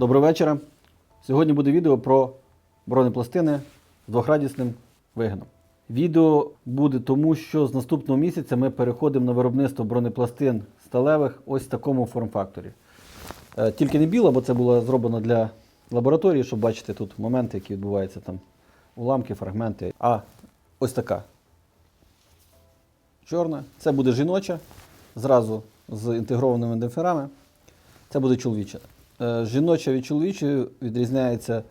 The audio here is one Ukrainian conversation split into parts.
Доброго вечора. Сьогодні буде відео про бронепластини з двохрадісним вигином. Відео буде тому, що з наступного місяця ми переходимо на виробництво бронепластин сталевих ось в такому форм-факторі. Е, Тільки не біла, бо це було зроблено для лабораторії, щоб бачити тут моменти, які відбуваються там, уламки, фрагменти. А ось така чорна. Це буде жіноча, зразу з інтегрованими демпферами. Це буде чоловіча. Е, Жіноча від чоловічої відрізняється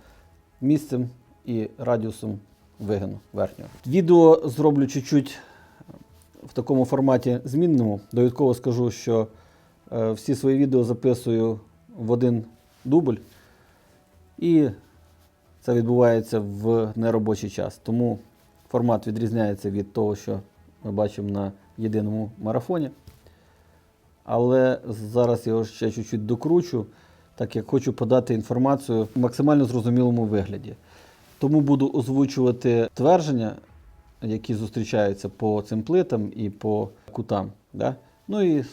місцем і радіусом вигину верхнього. Відео зроблю чуть-чуть в такому форматі змінному. Довідково скажу, що е, всі свої відео записую в один дубль. І це відбувається в неробочий час. Тому формат відрізняється від того, що ми бачимо на єдиному марафоні. Але зараз я його ще чуть-чуть докручу, так як хочу подати інформацію в максимально зрозумілому вигляді. Тому буду озвучувати твердження, які зустрічаються по цим плитам і по кутам. Да? Ну і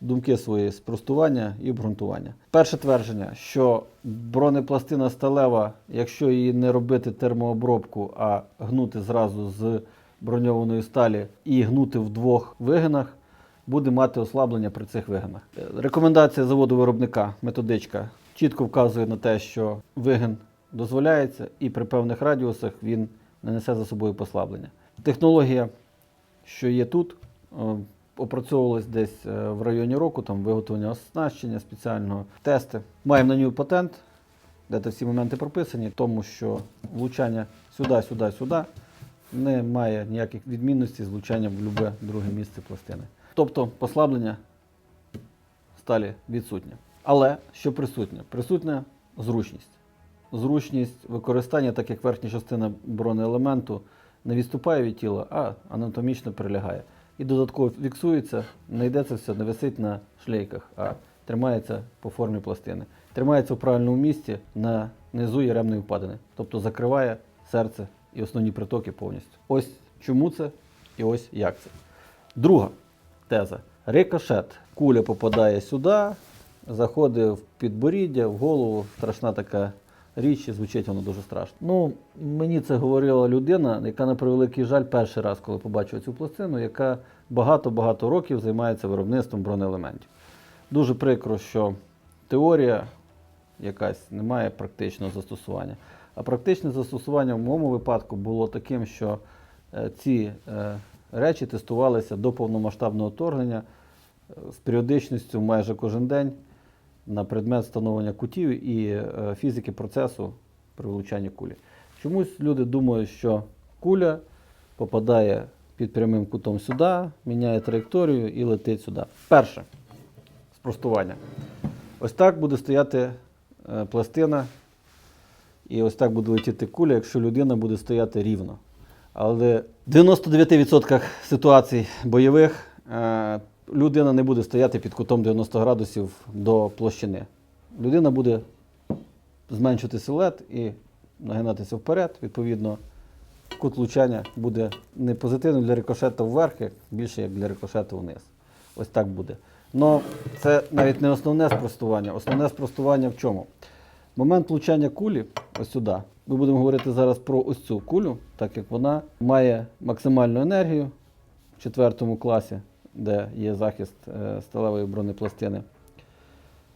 думки свої спростування і обґрунтування. Перше твердження, що бронепластина сталева, якщо її не робити термообробку, а гнути зразу з броньованої сталі і гнути в двох вигинах, буде мати ослаблення при цих вигинах. Рекомендація заводу виробника, методичка, чітко вказує на те, що вигин дозволяється, і при певних радіусах він не несе за собою послаблення. Технологія, що є тут, е, опрацьовувалась десь е, в районі року, там виготовлення оснащення спеціального, тести. Маємо на нього патент, де те всі моменти прописані, тому що влучання сюди, сюди, сюди не має ніяких відмінностей з влучанням в будь-яке друге місце пластини. Тобто послаблення сталі відсутнє. Але що присутнє? Присутня зручність. Зручність використання, так як верхня частина бронеелементу не відступає від тіла, а анатомічно прилягає. І додатково фіксується, не йде це все, не висить на шлейках, а тримається по формі пластини. Тримається в правильному місці на низу яремної впадини. Тобто закриває серце і основні притоки повністю. Ось чому це і ось як це. Друга теза. Рикошет. Куля попадає сюди, заходить в підборіддя, в голову. Страшна така річ, і звучить воно дуже страшно. Ну, мені це говорила людина, яка на превеликий жаль перший раз, коли побачила цю пластину, яка багато-багато років займається виробництвом бронеелементів. Дуже прикро, що теорія якась не має практичного застосування. А практичне застосування в моєму випадку було таким, що е, ці е, речі тестувалися до повномасштабного вторгнення е, з періодичністю майже кожен день на предмет встановлення кутів і е, фізики процесу при влучанні кулі. Чомусь люди думають, що куля попадає під прямим кутом сюди, міняє траєкторію і летить сюди. Перше спростування. Ось так буде стояти е, пластина, і ось так буде летіти куля, якщо людина буде стояти рівно. Але в 99% ситуацій бойових е, людина не буде стояти під кутом 90 градусів до площини. Людина буде зменшувати силует і нагинатися вперед. Відповідно, кут влучання буде не позитивним для рикошету вверх, як більше як для рикошету вниз. Ось так буде. Но це навіть не основне спростування. Основне спростування в чому? Момент влучання кулі, ось сюди, ми будемо говорити зараз про ось цю кулю, так як вона має максимальну енергію в четвертому класі, де є захист е, сталевої бронепластини.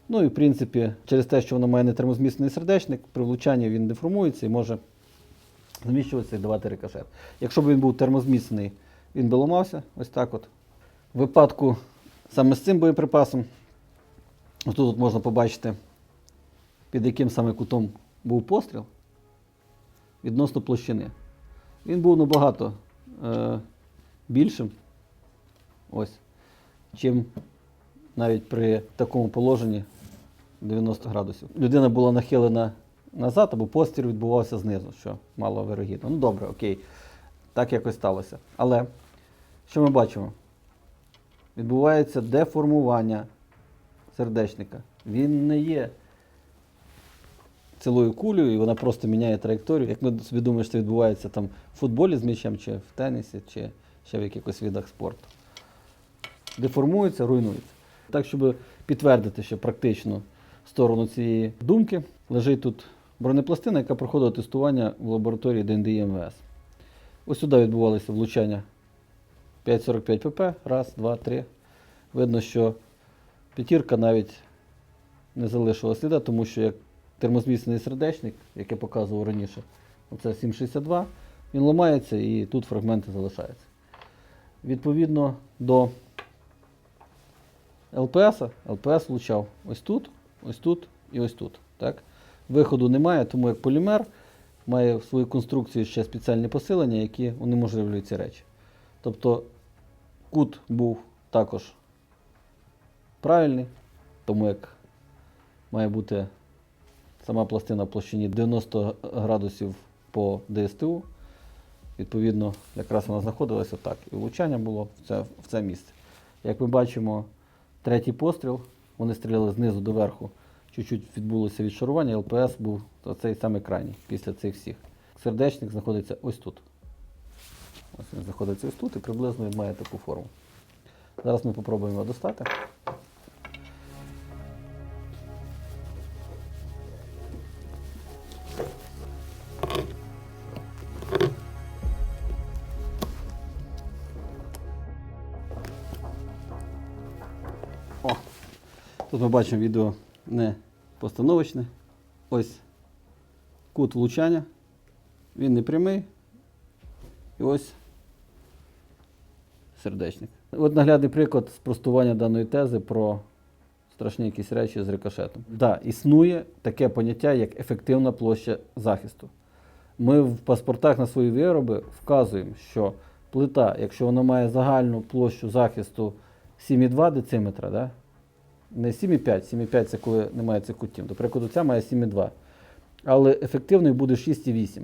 Ну і в принципі, через те, що вона має нетермозміцний сердечник, при влучанні він деформується і може зміщуватися і давати рикошет. Якщо б він був термозміцний, він би ламався ось так от. В випадку саме з цим боєприпасом, тут можна побачити, під яким саме кутом був постріл відносно площини. Він був набагато е, більшим, ось, чим навіть при такому положенні 90 градусів. Людина була нахилена назад, або постріл відбувався знизу, що мало вирогідно. Ну добре, окей, так якось сталося. Але що ми бачимо? Відбувається деформування сердечника. Він не є цілою кулею, і вона просто міняє траєкторію. Як ми собі думаємо, що це відбувається там в футболі з м'ячем, чи в тенісі, чи ще в якихось видах спорту. Деформується, руйнується. Так, щоб підтвердити, що практично сторону цієї думки, лежить тут бронепластина, яка проходила тестування в лабораторії ДНДІ МВС. Ось сюди відбувалися влучання 5,45 pp. Раз, два, три. Видно, що п'ятірка навіть не залишила сліда, тому що як термозміцнений сердечник, як я показував раніше, оце 7,62, він ламається і тут фрагменти залишаються. Відповідно до ЛПС, ЛПС влучав ось тут, ось тут і ось тут. Так? Виходу немає, тому як полімер має в своїй конструкції ще спеціальні посилення, які унеможливлюють ці речі. Тобто кут був також правильний, тому як має бути сама пластина в площині 90 градусів по ДСТУ. Відповідно, якраз вона знаходилася так. І влучання було в це, в це місце. Як ми бачимо, третій постріл, вони стріляли знизу до верху. Чуть-чуть відбулося відшарування, ЛПС був цей самий крайній після цих всіх. Сердечник знаходиться ось тут. Ось він знаходиться ось тут і приблизно має таку форму. Зараз ми спробуємо його достати. Тут ми бачимо відео не постановочне. Ось кут влучання. Він не прямий. І ось сердечник. От наглядний приклад спростування даної тези про страшні якісь речі з рикошетом. Так, да, існує таке поняття, як ефективна площа захисту. Ми в паспортах на свої вироби вказуємо, що плита, якщо вона має загальну площу захисту 7,2 дециметра, да? Не 7,5, 7,5 це коли немає цих кутів. До прикладу, ця має 7,2. Але ефективною буде 6,8.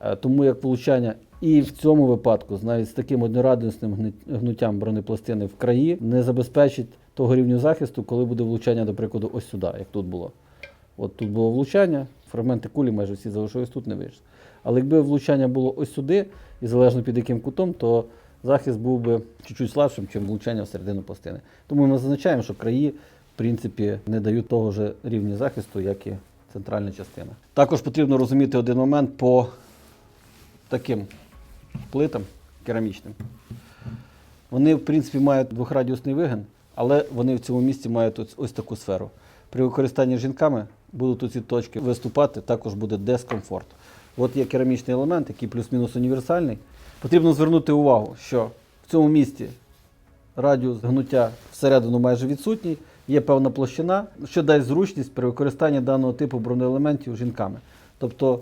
Е, Тому як влучання і в цьому випадку, навіть з таким однорадісним гнуттям бронепластини в краї, не забезпечить того рівню захисту, коли буде влучання, до прикладу, ось сюди, як тут було. От тут було влучання, фрагменти кулі майже всі залишились тут, не вийшли. Але якби влучання було ось сюди, і залежно під яким кутом, то захист був би чуть-чуть слабшим, ніж влучання в середину пластини. Тому ми зазначаємо, що краї, в принципі, не дають того ж рівня захисту, як і центральна частина. Також потрібно розуміти один момент по таким плитам керамічним. Вони, в принципі, мають двохрадіусний вигин, але вони в цьому місці мають ось, ось таку сферу. При використанні жінками будуть ці точки виступати, також буде дискомфорт. От є керамічний елемент, який плюс-мінус універсальний. Потрібно звернути увагу, що в цьому місці радіус гнуття всередину майже відсутній, є певна площина, що дасть зручність при використанні даного типу бронеелементів жінками. Тобто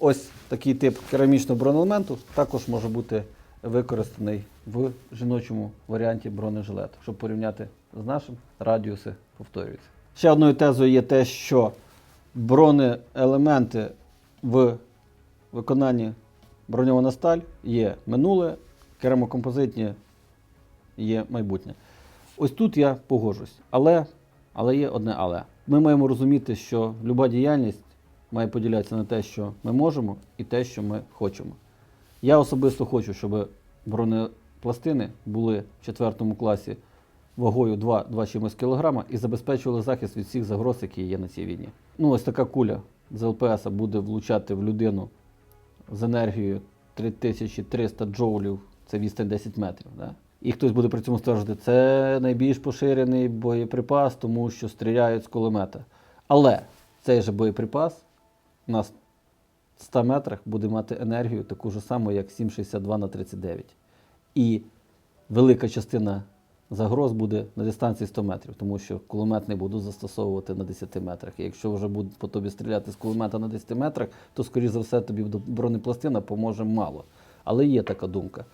ось такий тип керамічного бронеелементу також може бути використаний в жіночому варіанті бронежилету, щоб порівняти з нашим, радіуси повторюються. Ще одною тезою є те, що бронеелементи в виконанні броньована сталь є минуле, керамокомпозитні є майбутнє. Ось тут я погоджусь. Але, але є одне але. Ми маємо розуміти, що люба діяльність має поділятися на те, що ми можемо, і те, що ми хочемо. Я особисто хочу, щоб бронепластини були в 4 класі вагою 2, 2 чимось кілограма і забезпечували захист від всіх загроз, які є на цій війні. Ну, ось така куля з ЛПС буде влучати в людину з енергією 3300 джоулів, це відстань 10 метрів. Да? І хтось буде при цьому стверджувати, це найбільш поширений боєприпас, тому що стріляють з кулемета. Але цей же боєприпас на 100 метрах буде мати енергію таку ж саму, як 7,62 на 39. І велика частина загроз буде на дистанції 100 метрів, тому що кулемет не будуть застосовувати на 10 метрах. І якщо вже будуть по тобі стріляти з кулемета на 10 метрах, то, скоріш за все, тобі бронепластина поможе мало. Але є така думка.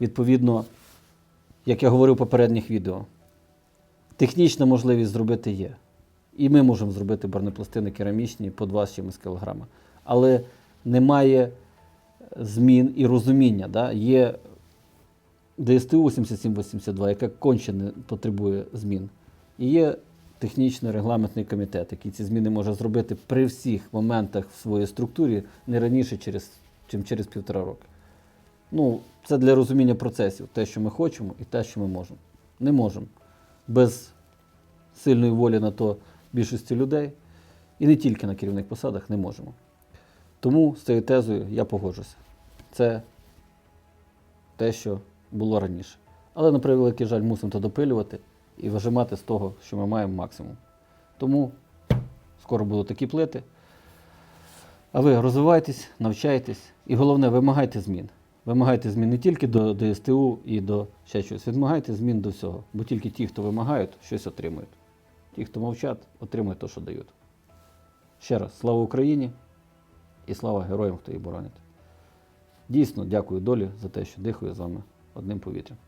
Відповідно, як я говорив в попередніх відео, технічна можливість зробити є. І ми можемо зробити бронепластини керамічні по 2 з чимось кілограма. Але немає змін і розуміння. Да? Є ДСТУ 8782, яка конче не потребує змін. І є технічний регламентний комітет, який ці зміни може зробити при всіх моментах в своїй структурі не раніше, через, чим через півтора роки. Ну, це для розуміння процесів, те, що ми хочемо, і те, що ми можемо. Не можемо. Без сильної волі на то більшості людей, і не тільки на керівних посадах, не можемо. Тому з цією тезою я погоджуся. Це те, що було раніше. Але, на превеликий жаль, мусимо це допилювати і вижимати з того, що ми маємо максимум. Тому скоро будуть такі плити. А ви розвивайтесь, навчайтесь і головне, вимагайте змін. Вимагайте змін не тільки до ДСТУ і до ще щось. Вимагайте змін до всього. Бо тільки ті, хто вимагають, щось отримують. Ті, хто мовчать, отримують те, що дають. Ще раз, слава Україні і слава героям, хто її боронить. Дійсно, дякую долі за те, що дихаю з вами одним повітрям.